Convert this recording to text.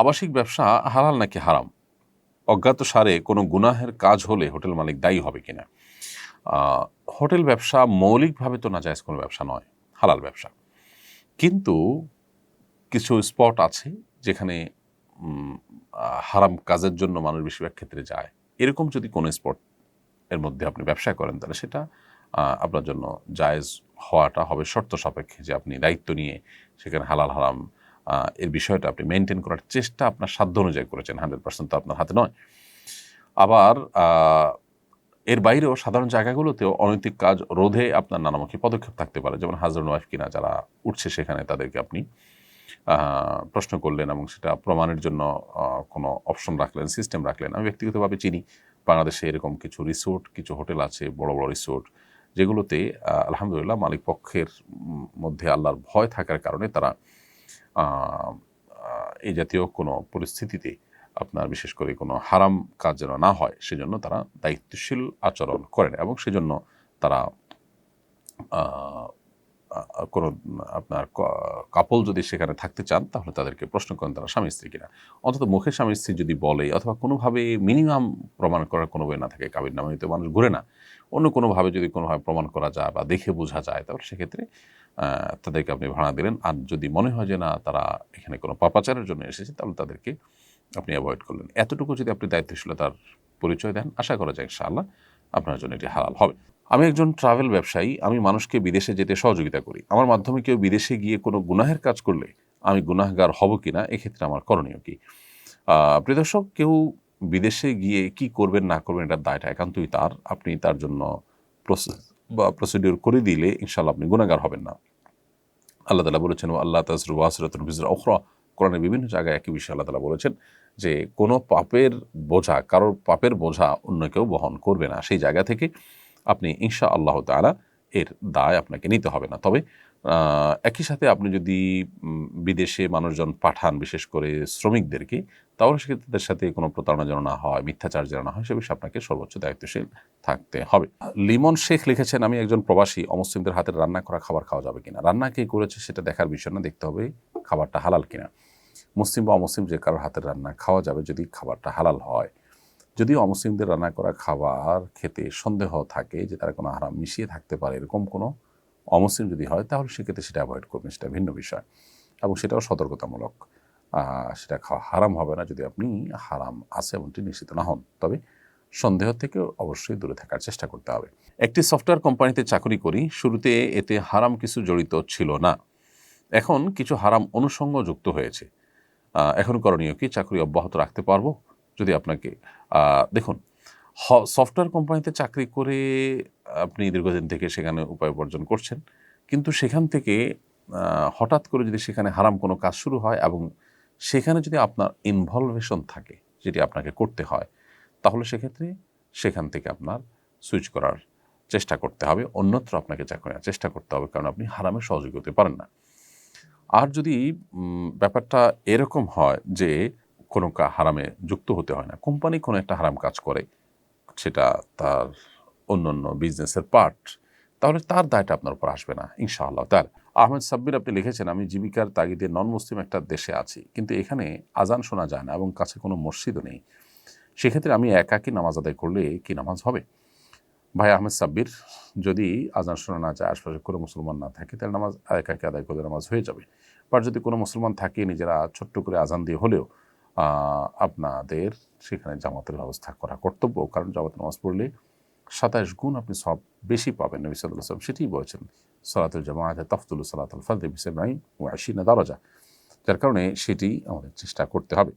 আবাসিক ব্যবসা হালাল নাকি হারাম? অজ্ঞাত সারে কোনো গুনাহের কাজ হলে হোটেল মালিক দায়ী হবে কিনা? হোটেল ব্যবসা মৌলিকভাবে তো না জায়েজ কোনো ব্যবসা নয়, হালাল ব্যবসা। কিন্তু কিছু স্পট আছে যেখানে হারাম কাজের জন্য মানুষ বেশিরভাগ ক্ষেত্রে যায়। এরকম যদি কোনো স্পট এর মধ্যে আপনি ব্যবসা করেন, তাহলে সেটা আপনার জন্য জায়েজ হওয়াটা হবে শর্ত সাপেক্ষে যে আপনি দায়িত্ব নিয়ে সেখানে হালাল, হারাম এর বিষয়টা আপনি মেনটেন করার চেষ্টা আপনার সাধ্য অনুযায়ী করেছেন হান্ড্রেড পার্সেন্ট তো আপনার হাতে নয়। আবার এর বাইরেও সাধারণ জায়গাগুলোতেও অনৈতিক কাজ রোধে আপনার নানামুখী পদক্ষেপ থাকতে পারে। যেমন হাজব্যান্ড ওয়াইফ কিনা যারা উঠছে সেখানে তাদেরকে আপনি প্রশ্ন করলেন এবং সেটা প্রমাণের জন্য কোনো অপশন রাখলেন সিস্টেম রাখলেন। আমি ব্যক্তিগতভাবে চিনি, বাংলাদেশে এরকম কিছু রিসোর্ট কিছু হোটেল আছে, বড় বড় রিসোর্ট যেগুলোতে আলহামদুলিল্লাহ মালিক পক্ষের মধ্যে আল্লাহর ভয় থাকার কারণে তারা এই জাতীয় কোনো পরিস্থিতিতে আপনার বিশেষ করে কোনো হারাম কাজ যেন না হয়, সেজন্য তারা দায়িত্বশীল আচরণ করেন এবং সেজন্য তারা কোনো আপনার কাপল যদি সেখানে থাকতে চান, তাহলে তাদেরকে প্রশ্ন করেন তারা স্বামী স্ত্রী কিনা। অন্তত মুখে স্বামী স্ত্রী যদি বলে, অথবা কোনোভাবে মিনিমাম প্রমাণ করার কোনো না থাকে, কাবির নামে তো মানুষ ঘুরে না। অন্য কোনোভাবে যদি কোনোভাবে প্রমাণ করা যায় বা দেখে বোঝা যায়, তাহলে সেক্ষেত্রে তাদেরকে আপনি ভাড়া দিলেন। আর যদি মনে হয় যে না তারা এখানে কোনো পাপাচারের জন্য এসেছে তাহলে তাদেরকে আপনি অ্যাভয়েড করলেন। এতটুকু যদি আপনি দায়িত্বশীলতার পরিচয় দেন আশা করা যায় ইনশাআল্লাহ আপনার জন্য এটি হালাল হবে। আমি একজন ট্রাভেল ব্যবসায়ী আমি মানুষকে বিদেশে যেতে সহযোগিতা করি। আমার মাধ্যমে কেউ বিদেশে গিয়ে কোনো গুনাহের কাজ করলে আমি গুনাহগার হব কিনা এক্ষেত্রে আমার করণীয় কি? আহ, প্রিয় দর্শক কেউ বিদেশে গিয়ে কি করবেন না করবেন এটার দায়টা একান্তই তার। আপনি তার জন্য প্রসেস বা প্রসিডিওর করে দিলে ইনশাল্লাহ আপনি গুণাগার হবেন না। আল্লাহ তালা বলেছেন আল্লাহ তাজরু ওয়াসরাতুল বিজরা ওখরা কোরআনের বিভিন্ন জায়গায় একই বিষয়ে আল্লাহ তালা বলেছেন যে, কোনো পাপের বোঝা, কারোর পাপের বোঝা অন্য কেউ বহন করবে না। সেই জায়গা থেকে আপনি ইনশা আল্লাহ তালা এর দায় আপনাকে নিতে হবে না। তবে একই সাথে আপনি যদি বিদেশে মানুষজন পাঠান, বিশেষ করে শ্রমিকদেরকে, তাহলে সেক্ষেত্রে তাদের সাথে কোনো প্রতারণা যেন না হয়, মিথ্যাচার যেন না হয়, সে বিষয়ে আপনাকে সর্বোচ্চ দায়িত্বশীল থাকতে হবে। লিমন শেখ লিখেছেন, আমি একজন প্রবাসী, অমুসলিমদের হাতের রান্না করা খাবার খাওয়া যাবে কিনা? রান্না কে করেছে সেটা দেখার বিষয় না, দেখতে হবে খাবারটা হালাল কিনা। মুসলিম বা অমুসলিম যে কারোর হাতের রান্না খাওয়া যাবে যদি খাবারটা হালাল হয়। যদি অমুসলিমদের রান্না করা খাবার খেতে সন্দেহ থাকে যে তারা কোনো হারাম মিশিয়ে থাকতে পারে, এরকম কোনো অমুসলিম যদি হয়, তাহলে সেক্ষেত্রে সেটা অ্যাভয়েড করবেন, সেটা ভিন্ন বিষয়। এবং সেটাও সতর্কতামূলক। সেটা খাওয়া হারাম হবে না যদি আপনি হারাম আছে এমনটি নিশ্চিত না হন। তবে সন্দেহ থেকে অবশ্যই দূরে থাকার চেষ্টা করতে হবে। একটি সফটওয়্যার কোম্পানিতে চাকরি করি, শুরুতে এতে হারাম কিছু জড়িত ছিল না। এখন কিছু হারাম অনুষঙ্গ যুক্ত হয়েছে। এখন করণীয় কি, চাকরি অব্যাহত রাখতে পারব? যদি আপনাকে দেখুন সফটওয়্যার কোম্পানিতে চাকরি করে আপনি দীর্ঘদিন থেকে সেখানে উপায় উপার্জন করছেন। কিন্তু সেখান থেকে হঠাৎ করে যদি সেখানে হারাম কোনো কাজ শুরু হয় এবং সেখানে যদি আপনার ইনভলভেশন থাকে, যেটি আপনাকে করতে হয়, তাহলে সেক্ষেত্রে সেখান থেকে আপনার সুইচ করার চেষ্টা করতে হবে। অন্যত্র আপনাকে চাকরি নেওয়ার চেষ্টা করতে হবে, কারণ আপনি হারামে সহযোগী হতে পারেন না। আর যদি ব্যাপারটা এরকম হয় যে কোনো হারামে যুক্ত হতে হয় না, কোম্পানি কোনো একটা হারাম কাজ করে সেটা তার অন্য অন্য বিজনেসের পার্ট তাহলে তার দায়টা আপনার উপর আসবে না, ইনশাআল্লাহ। তার আহমেদ সাব্বির আপনি লিখেছেন, আমি জীবিকার তাগিদে নন মুসলিম একটা দেশে আছি, কিন্তু এখানে আজান শোনা যায় না এবং কাছে কোনো মসজিদও নেই। সেক্ষেত্রে আমি একাকি নামাজ আদায় করলে কি নামাজ হবে? ভাই আহমেদ সাব্বির, যদি আজান শোনা না যায়, আশপাশে কোনো মুসলমান না থাকে, তাহলে নামাজ একাকি আদায় করলে নামাজ হয়ে যাবে। বা যদি কোনো মুসলমান থাকে, নিজেরা ছোট্ট করে আজান দিয়ে হলেও আপনাদের সেখানে জামাতের ব্যবস্থা করা কর্তব্য। কারণ জামাত নামাজ পড়লে সাতাশ গুণ আপনি সব বেশি পাবেন নবী সাল্লাহ সাল্লাম সেটিই বলেছেন সালাতুল জামাতে তফতুল সালাতুল ফাদ ও আশিনা দরজা। যার কারণে সেটি আমাদের চেষ্টা করতে হবে।